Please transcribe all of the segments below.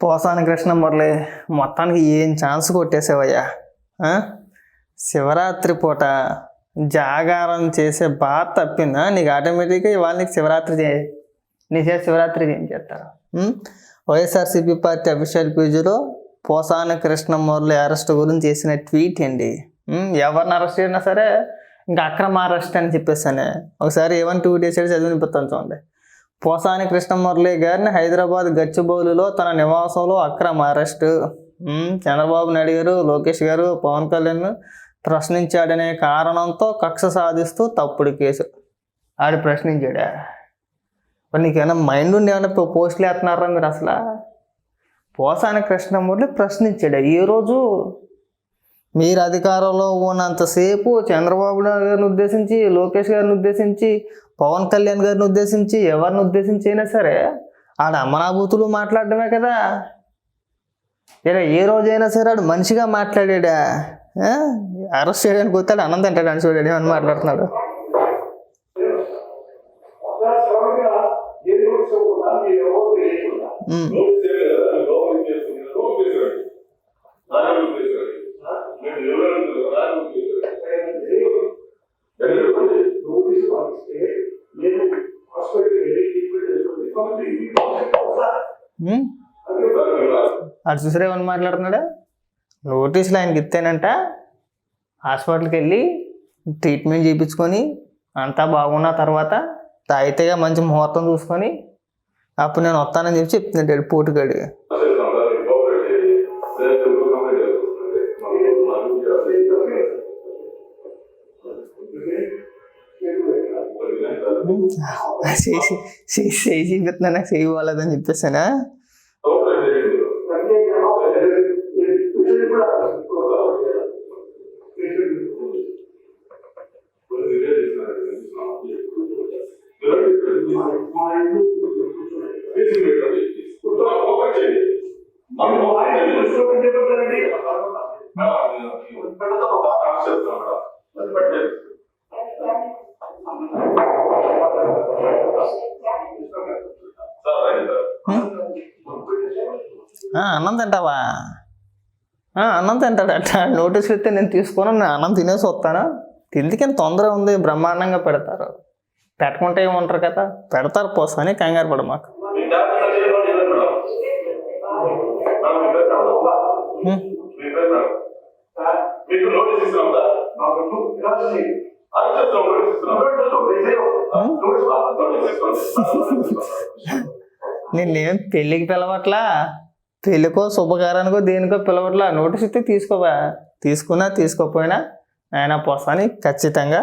పోసాని కృష్ణ మురళి మొత్తానికి ఏం ఛాన్స్ కొట్టేసేవయ్యా? శివరాత్రి పూట జాగారం చేసే బాధ తప్పిందా? నీకు ఆటోమేటిక్గా ఇవాళ నీకు శివరాత్రి చే నీ చేసి శివరాత్రి ఏం చేస్తారు? వైఎస్ఆర్సీపీ పార్టీ అఫీషియల్ పేజీలో పోసాన కృష్ణ మురళి అరెస్ట్ గురించి చేసిన ట్వీట్ అండి ఎవరిని అరెస్ట్ చేసినా సరే ఇంకా అక్రమ అరెస్ట్ అని చెప్పేసానే. ఒకసారి ఏమని ట్వీట్ చేసాడు చదివినిపిస్తాను చూడండి పోసాని కృష్ణమురళి గారిని హైదరాబాద్ గచ్చిబౌలిలో తన నివాసంలో అక్రమ అరెస్టు. చంద్రబాబు నాయుడు గారు లోకేష్ గారు పవన్ కళ్యాణ్ ప్రశ్నించాడనే కారణంతో కక్ష సాధిస్తూ తప్పుడు కేసు. ఆడు ప్రశ్నించాడా? మరి నీకేమైనా మైండ్ ఉండి ఏమైనా పోస్టులు వేస్తున్నారా మీరు అసలు? పోసాని కృష్ణమూర్తి ప్రశ్నించాడు? ఈ రోజు మీరు అధికారంలో ఉన్నంతసేపు చంద్రబాబు నాయుడు గారిని ఉద్దేశించి లోకేష్ గారిని ఉద్దేశించి పవన్ కళ్యాణ్ గారిని ఉద్దేశించి ఎవరిని ఉద్దేశించి అయినా సరే ఆడ అమ్మనాభూతులు మాట్లాడడమే కదా ఇలా ఏ రోజైనా సరే ఆడు మనిషిగా మాట్లాడాడా? అరెస్ట్ చేయడానికి వస్తాడు అనంత అంటాడు అని చూడండి అని మాట్లాడుతున్నాడు ఉమ్. అటు చూసారా ఏమని మాట్లాడుతున్నాడు? నోటీసులు ఆయనకి ఇస్తేనంట హాస్పిటల్కి వెళ్ళి ట్రీట్మెంట్ చేయించుకొని అంతా బాగున్న తర్వాత తాగితేగా మంచి ముహూర్తం చూసుకొని అప్పుడు నేను వస్తానని చెప్పి చెప్తున్నాడు పోటుగాడు. చేయి చూపిస్తున్నా నాకు ఆ, అన్నం తింటావా? ఆ, అన్నం తింటాడట. నోటీస్ ఇస్తే నేను తీసుకొని నేను అన్నం తినేసి వస్తాను? తిండికి తొందర ఉంది బ్రహ్మాండంగా పెడతారు. పెట్టకుంటే ఏముంటారు కదా? పెడతారు పోసని కంగారు పడ మాకు. నిన్నేం పెళ్ళికి పిలవట్లా? పెళ్ళికో శుభకారానికో దేనికో పిలవట్లా. నోటీస్ ఇస్తే తీసుకోవా తీసుకున్నా తీసుకోపోయినా ఆయన పొసని ఖచ్చితంగా.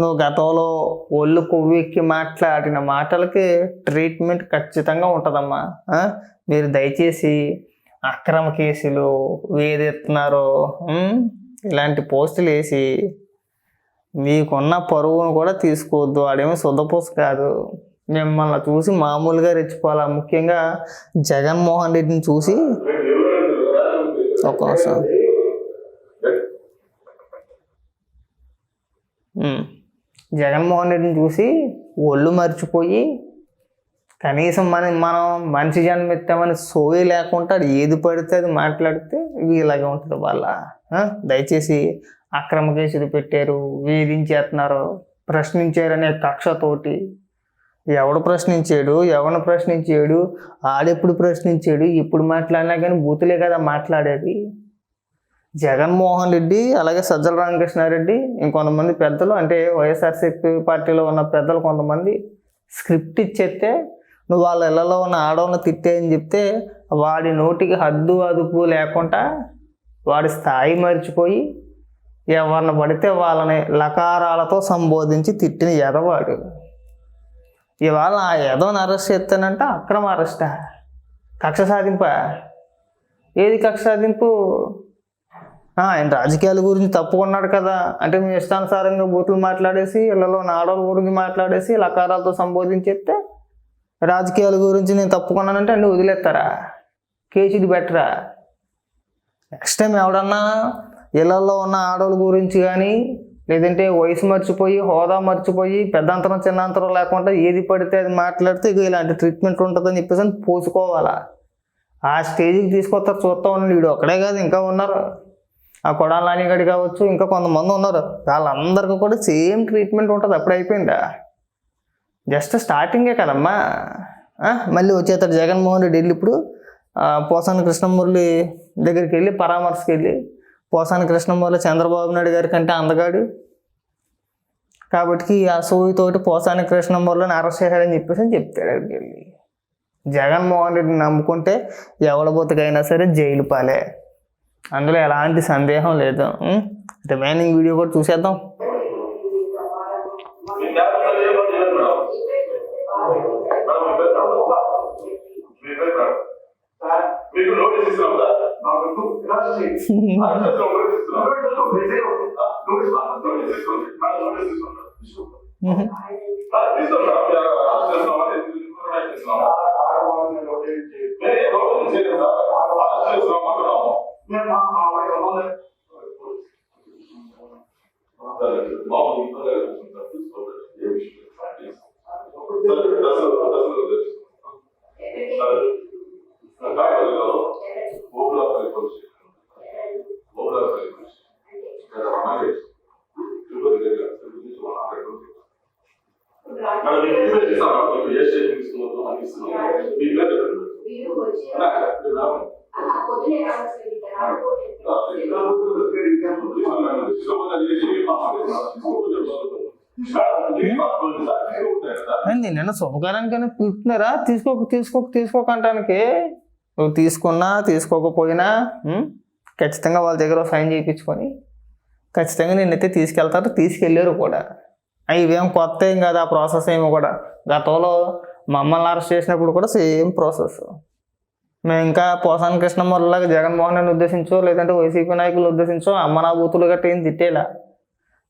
నువ్వు గతంలో ఒళ్ళు కొవ్వెక్కి మాట్లాడిన మాటలకి ట్రీట్మెంట్ ఖచ్చితంగా ఉంటుందమ్మా. మీరు దయచేసి అక్రమ కేసులు వేదెత్తున్నారు ఇలాంటి పోస్టులు వేసి మీకున్న పరువును కూడా తీసుకోవద్దు. వాడేమో శుద్ధపూస కాదు. మిమ్మల్ని చూసి మామూలుగా రెచ్చిపోవాలా? ముఖ్యంగా జగన్మోహన్ రెడ్డిని చూసి ఒక నిమిషం. జగన్మోహన్ రెడ్డిని చూసి ఒళ్ళు మర్చిపోయి కనీసం మన మనం మనిషి జన్మెత్తామని సోయి లేకుండా ఏది పడితే అది మాట్లాడితే ఇలాగే ఉంటుంది వాళ్ళ. దయచేసి అక్రమ కేసులు పెట్టారు వేధించేస్తున్నారు ప్రశ్నించారనే కక్షతోటి ఎవడు ప్రశ్నించాడు ఎవరిని ప్రశ్నించాడు ఆడెప్పుడు ప్రశ్నించాడు ఎప్పుడు మాట్లాడినా కానీ బూతులే కదా మాట్లాడేది. జగన్మోహన్ రెడ్డి అలాగే సజ్జల రామకృష్ణారెడ్డి ఇంకొంతమంది పెద్దలు అంటే వైఎస్ఆర్సీపీ పార్టీలో ఉన్న పెద్దలు కొంతమంది స్క్రిప్ట్ ఇచ్చేస్తే నువ్వు వాళ్ళ ఇళ్ళలో ఉన్న ఆడవాళ్ళని తిట్టేయని చెప్తే వాడి నోటికి హద్దు అదుపు లేకుండా వాడి స్థాయి మర్చిపోయి ఎవరిని పడితే వాళ్ళని లకారాలతో సంబోధించి తిట్టిన ఎదవాడు. ఇవాళ ఆ ఎదవని అరెస్ట్ చేస్తానంటే అక్రమ అరెస్టా కక్ష సాధింపా? ఏది కక్ష సాధింపు? ఆయన రాజకీయాల గురించి తప్పుకున్నాడు కదా. అంటే మీ ఇష్టానుసారంగా బూతులు మాట్లాడేసి ఇళ్ళలో నాడోళ్ళ గురించి మాట్లాడేసి లకారాలతో సంబోధించేస్తే రాజకీయాల గురించి నేను తప్పుకున్నానంటే అన్నీ వదిలేస్తారా? కేసీది బెటరా? నెక్స్ట్ టైం ఎవడన్నా ఇళ్ళలో ఉన్న ఆడవాళ్ళ గురించి కానీ లేదంటే వయసు మర్చిపోయి హోదా మర్చిపోయి పెద్దంతరం చిన్నంతరం లేకుండా ఏది పడితే అది మాట్లాడితే ఇక ఇలాంటి ట్రీట్మెంట్ ఉంటుందని చెప్పేసి అని పోసుకోవాలా? ఆ స్టేజ్కి తీసుకొస్తారు చూస్తా ఉన్నాడు వీడు ఒక్కడే కాదు ఇంకా ఉన్నారు. ఆ కొడాల నానిగడి కావచ్చు ఇంకా కొంతమంది ఉన్నారు. వాళ్ళందరికీ కూడా సేమ్ ట్రీట్మెంట్ ఉంటుంది. అప్పుడు అయిపోయిందా? జస్ట్ స్టార్టింగే కదమ్మా. మళ్ళీ వచ్చేస్తాడు జగన్మోహన్ రెడ్డి వెళ్ళి ఇప్పుడు ఆ, పోసాని కృష్ణమురళి దగ్గరికి వెళ్ళి పరామర్శకి వెళ్ళి పోసాని కృష్ణమురళి చంద్రబాబు నాయుడు గారి కంటే అందగాడు. కాబట్టి అసూయతోటి పోసాని కృష్ణమురళిని అరెస్ట్ చేశాడని చెప్పేసి అని చెప్తాడు అక్కడికి వెళ్ళి. జగన్మోహన్ రెడ్డిని నమ్ముకుంటే ఎవడ బతుకైనా సరే జైలు పాలే. అందులో ఎలాంటి సందేహం లేదు. రిమైనింగ్ వీడియో కూడా చూసేద్దాం. しい。あなたと俺。あ、どうた。た。あ。あ。నిన్న శుభకారానికైనా పిలుస్తున్నారా? తీసుకోక తీసుకోక తీసుకోక అంటానికి. నువ్వు తీసుకున్నా తీసుకోకపోయినా ఖచ్చితంగా వాళ్ళ దగ్గర సైన్ చేయించుకొని ఖచ్చితంగా నిన్నైతే తీసుకెళ్తారు తీసుకెళ్ళారు కూడా. ఆ, ఇవేం కొత్త ఏం కాదు ఆ ప్రాసెస్ ఏమో కూడా. గతంలో మమ్మల్ని అరెస్ట్ చేసినప్పుడు కూడా సేమ్ ప్రాసెస్ మేము ఇంకా పోసాని కృష్ణమూర్లాగా జగన్మోహన్ రెడ్డిని ఉద్దేశించో లేదంటే వైసీపీ నాయకులు ఉద్దేశించో అమ్మ బూతులు గట్ట ఏం తిట్టేలా.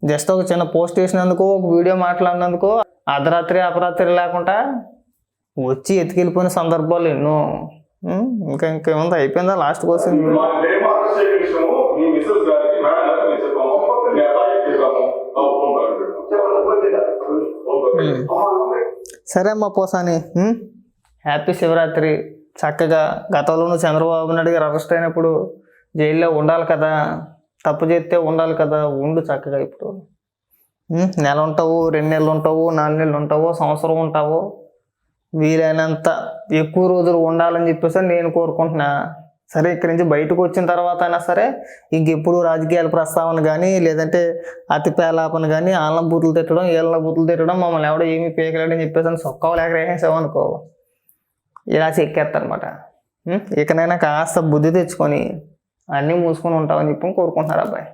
జస్ట్ ఒక చిన్న పోస్ట్ చేసినందుకు ఒక వీడియో మాట్లాడినందుకు అర్ధరాత్రి అపరాత్రి లేకుండా వచ్చి ఎత్తుకెళ్ళిపోయిన సందర్భాలు ఎన్నో? ఇంకా ఇంకేముంది? అయిపోయిందా కాల్ పెట్టాము. సరే అమ్మ పోసాని? హ్యాపీ శివరాత్రి. చక్కగా గతంలో నువ్వు చంద్రబాబు నాయుడు గారు అరెస్ట్ అయినప్పుడు జైల్లో ఉండాలి కదా. తప్పు చేస్తే ఉండాలి కదా ఉండు చక్కగా ఇప్పుడు. నెల ఉంటావు రెండు నెలలు ఉంటావు నాలుగు నెలలు ఉంటావు సంవత్సరం ఉంటావు వీలైనంత ఎక్కువ రోజులు ఉండాలని చెప్పేసి నేను కోరుకుంటున్నా. సరే ఇక్కడి నుంచి బయటకు వచ్చిన తర్వాత అయినా సరే ఇంకెప్పుడు రాజకీయాల ప్రస్తావన కానీ లేదంటే అతి పేలాపన కానీ ఆళ్ళ బూతులు తిట్టడం ఏళ్ళ బూతులు తిట్టడం మమ్మల్ని ఎవడో ఏమీ పీకలేడని చెప్పేసి అని సొక్కవ లేక వేసేసామనుకో ఇలా చెక్కేస్తారనమాట ఇకనైనా కాస్త బుద్ధి తెచ్చుకొని అన్నీ మూసుకొని ఉంటామని చెప్పి కోరుకుంటున్నారు అబ్బాయి.